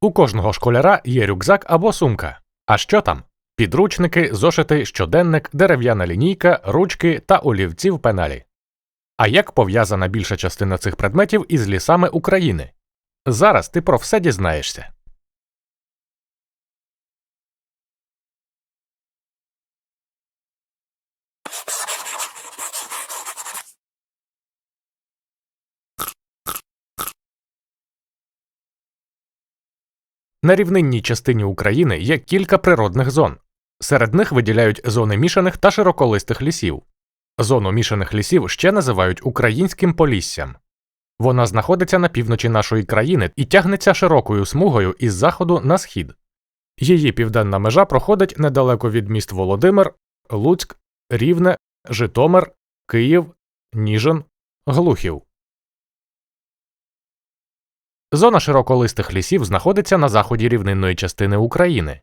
У кожного школяра є рюкзак або сумка. А що там? Підручники, зошити, щоденник, дерев'яна лінійка, ручки та олівці в пеналі. А як пов'язана більша частина цих предметів із лісами України? Зараз ти про все дізнаєшся. На рівнинній частині України є кілька природних зон. Серед них виділяють зони мішаних та широколистих лісів. Зону мішаних лісів ще називають українським поліссям. Вона знаходиться на півночі нашої країни і тягнеться широкою смугою із заходу на схід. Її південна межа проходить недалеко від міст Володимир, Луцьк, Рівне, Житомир, Київ, Ніжин, Глухів. Зона широколистих лісів знаходиться на заході рівнинної частини України.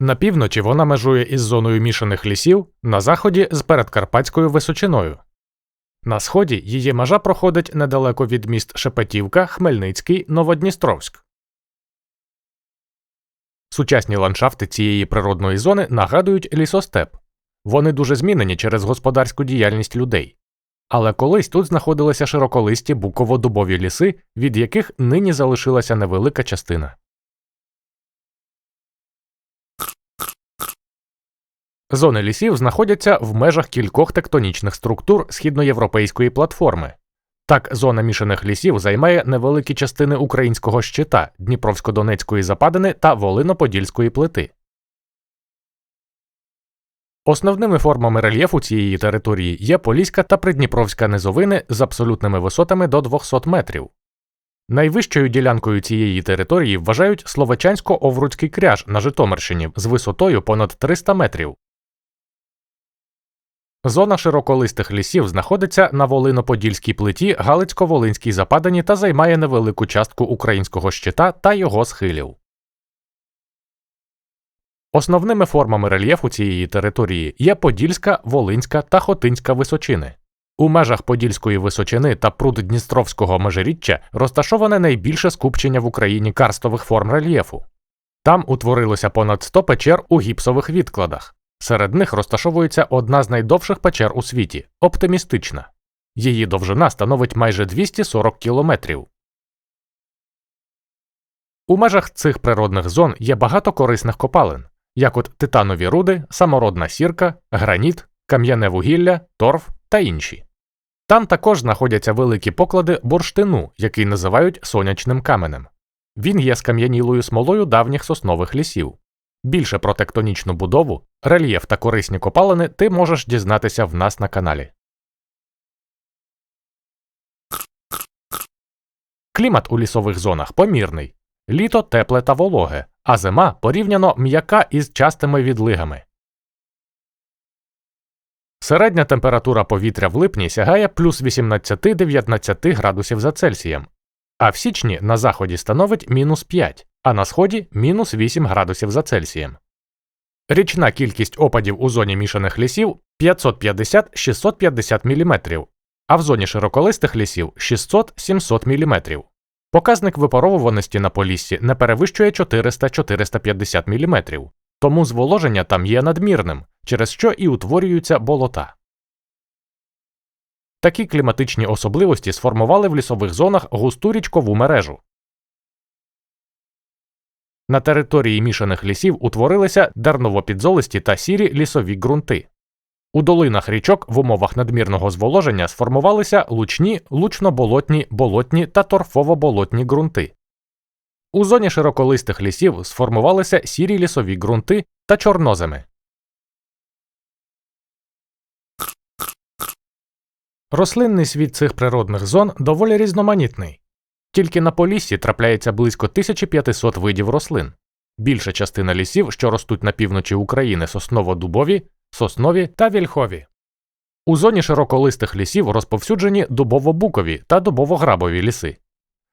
На півночі вона межує із зоною мішаних лісів, на заході з передкарпатською височиною. На сході її межа проходить недалеко від міст Шепетівка, Хмельницький, Новодністровськ. Сучасні ландшафти цієї природної зони нагадують лісостеп. Вони дуже змінені через господарську діяльність людей. Але колись тут знаходилися широколисті буково-дубові ліси, від яких нині залишилася невелика частина. Зони лісів знаходяться в межах кількох тектонічних структур східноєвропейської платформи. Так, зона мішаних лісів займає невеликі частини українського щита, Дніпровсько-Донецької западини та Волино-Подільської плити. Основними формами рельєфу цієї території є Поліська та Придніпровська низовини з абсолютними висотами до 200 метрів. Найвищою ділянкою цієї території вважають Словачансько-Овруцький кряж на Житомирщині з висотою понад 300 метрів. Зона широколистих лісів знаходиться на Волино-Подільській плиті Галицько-Волинській западині та займає невелику частку українського щита та його схилів. Основними формами рельєфу цієї території є Подільська, Волинська та Хотинська височини. У межах Подільської височини та пруд Дністровського межиріччя розташоване найбільше скупчення в Україні карстових форм рельєфу. Там утворилося понад 100 печер у гіпсових відкладах. Серед них розташовується одна з найдовших печер у світі оптимістична. Її довжина становить майже 240 кілометрів. У межах цих природних зон є багато корисних копалин, як от титанові руди, самородна сірка, граніт, кам'яне вугілля, торф та інші. Там також знаходяться великі поклади бурштину, який називають сонячним каменем. Він є скам'янілою смолою давніх соснових лісів. Більше про тектонічну будову, рельєф та корисні копалини ти можеш дізнатися в нас на каналі. Клімат у лісових зонах помірний. Літо тепле та вологе, а зима порівняно м'яка із частими відлигами. Середня температура повітря в липні сягає плюс 18-19 градусів за Цельсієм, а в січні на заході становить мінус 5, а на сході мінус 8 градусів за Цельсієм. Річна кількість опадів у зоні мішаних лісів 550-650 мм, а в зоні широколистих лісів 600-700 мм. Показник випаровуваності на поліссі не перевищує 400-450 мм, тому зволоження там є надмірним, через що і утворюються болота. Такі кліматичні особливості сформували в лісових зонах густу річкову мережу. На території мішаних лісів утворилися дерново-підзолисті та сірі лісові ґрунти. У долинах річок в умовах надмірного зволоження сформувалися лучні, лучно-болотні, болотні та торфово-болотні ґрунти. У зоні широколистих лісів сформувалися сірі лісові ґрунти та чорноземи. Рослинний світ цих природних зон доволі різноманітний. Тільки на поліссі трапляється близько 1500 видів рослин. Більша частина лісів, що ростуть на півночі України, сосново-дубові, соснові та вільхові. У зоні широколистих лісів розповсюджені дубово-букові та дубово-грабові ліси.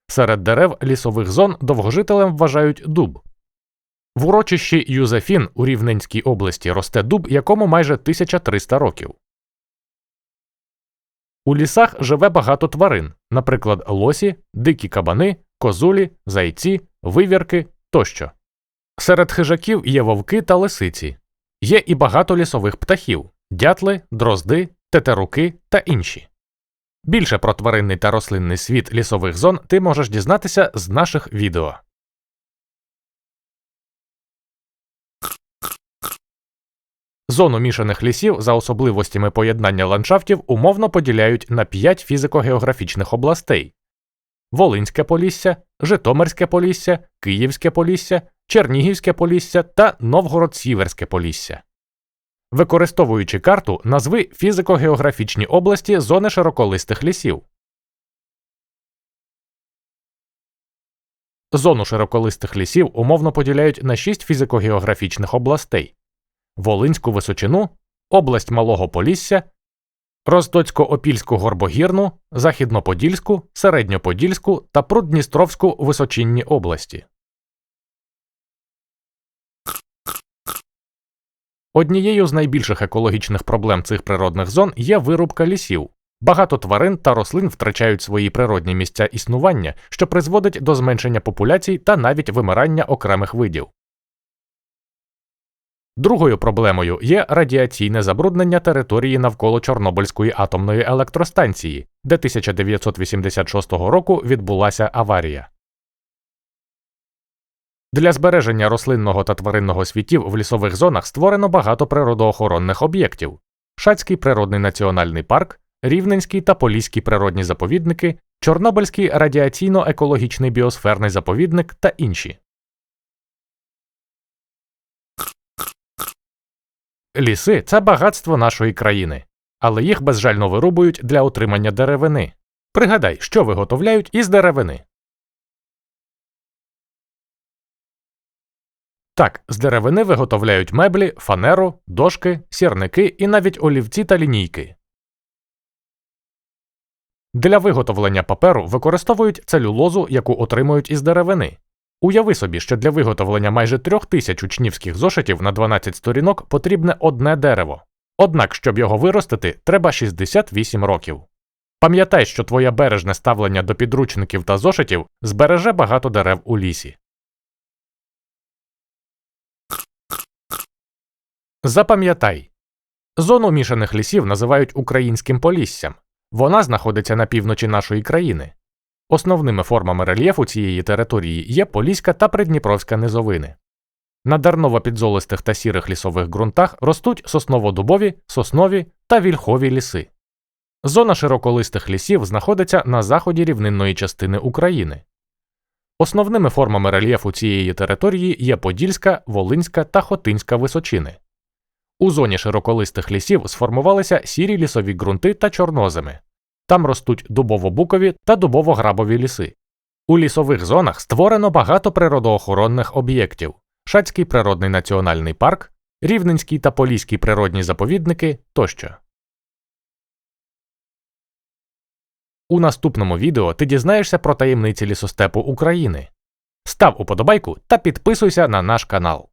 Серед дерев лісових зон довгожителем вважають дуб. В урочищі Юзефін у Рівненській області росте дуб, якому майже 1300 років. У лісах живе багато тварин, наприклад, лосі, дикі кабани, козулі, зайці, вивірки, тощо. Серед хижаків є вовки та лисиці. Є і багато лісових птахів дятли, дрозди, тетеруки та інші. Більше про тваринний та рослинний світ лісових зон ти можеш дізнатися з наших відео. Зону мішаних лісів за особливостями поєднання ландшафтів умовно поділяють на п'ять фізико-географічних областей: Волинське Полісся, Житомирське Полісся, Київське Полісся, Чернігівське Полісся та Новгород-Сіверське Полісся. Використовуючи карту, назви фізико-географічні області зони широколистих лісів. Зону широколистих лісів умовно поділяють на шість фізико-географічних областей: Волинську височину, область Малого Полісся, Ростоцько-Опільську горбогірну, Західноподільську, Середньоподільську та Прудністровську височинні області. Однією з найбільших екологічних проблем цих природних зон є вирубка лісів. Багато тварин та рослин втрачають свої природні місця існування, що призводить до зменшення популяцій та навіть вимирання окремих видів. Другою проблемою є радіаційне забруднення території навколо Чорнобильської атомної електростанції, де 1986 року відбулася аварія. Для збереження рослинного та тваринного світів в лісових зонах створено багато природоохоронних об'єктів: Шацький природний національний парк, Рівненський та Поліський природні заповідники, Чорнобильський радіаційно-екологічний біосферний заповідник та інші. Ліси це багатство нашої країни, але їх безжально вирубують для отримання деревини. Пригадай, що виготовляють із деревини. Так, з деревини виготовляють меблі, фанеру, дошки, сірники і навіть олівці та лінійки. Для виготовлення паперу використовують целюлозу, яку отримують із деревини. Уяви собі, що для виготовлення майже трьох тисяч учнівських зошитів на 12 сторінок потрібне одне дерево. Однак, щоб його виростити, треба 68 років. Пам'ятай, що твоє бережне ставлення до підручників та зошитів збереже багато дерев у лісі. Запам'ятай зону мішаних лісів називають українським поліссям. Вона знаходиться на півночі нашої країни. Основними формами рельєфу цієї території є Поліська та Придніпровська низовини. На дарново-підзолистих та сірих лісових ґрунтах ростуть сосново-дубові, соснові та вільхові ліси. Зона широколистих лісів знаходиться на заході рівнинної частини України. Основними формами рельєфу цієї території є Подільська, Волинська та Хотинська височини. У зоні широколистих лісів сформувалися сірі лісові ґрунти та чорноземи. Там ростуть дубово-букові та дубово-грабові ліси. У лісових зонах створено багато природоохоронних об'єктів: Шацький природний національний парк, Рівненський та Поліський природні заповідники тощо. У наступному відео ти дізнаєшся про таємниці лісостепу України. Став уподобайку та підписуйся на наш канал.